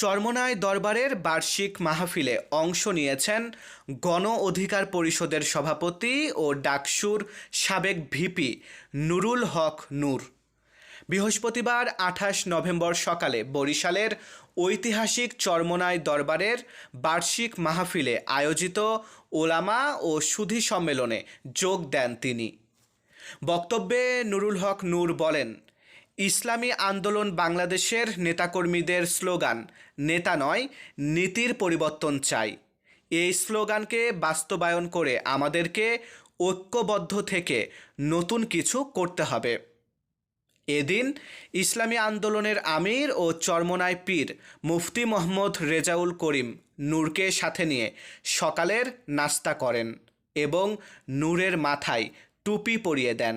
চরমনায় দরবারের বার্ষিক মাহফিলে অংশ নিয়েছেন গণ অধিকার পরিষদের সভাপতি ও ডাকসুর সাবেক ভিপি নুরুল হক নূর। বৃহস্পতিবার আঠাশ নভেম্বর সকালে বরিশালের ঐতিহাসিক চরমনায় দরবারের বার্ষিক মাহফিলে আয়োজিত ওলামা ও সুধী সম্মেলনে যোগ দেন তিনি। বক্তব্যে নুরুল হক নূর বলেন ইসলামী আন্দোলন বাংলাদেশের নেতাকর্মীদের স্লোগান, নেতা নয়, নীতির পরিবর্তন চাই। এই স্লোগানকে বাস্তবায়ন করে আমাদেরকে ঐক্যবদ্ধ থেকে নতুন কিছু করতে হবে। এদিন ইসলামী আন্দোলনের আমির ও চরমনায় পীর মুফতি মোহাম্মদ রেজাউল করিম নূরকে সাথে নিয়ে সকালের নাস্তা করেন এবং নূরের মাথায় টুপি পরিয়ে দেন।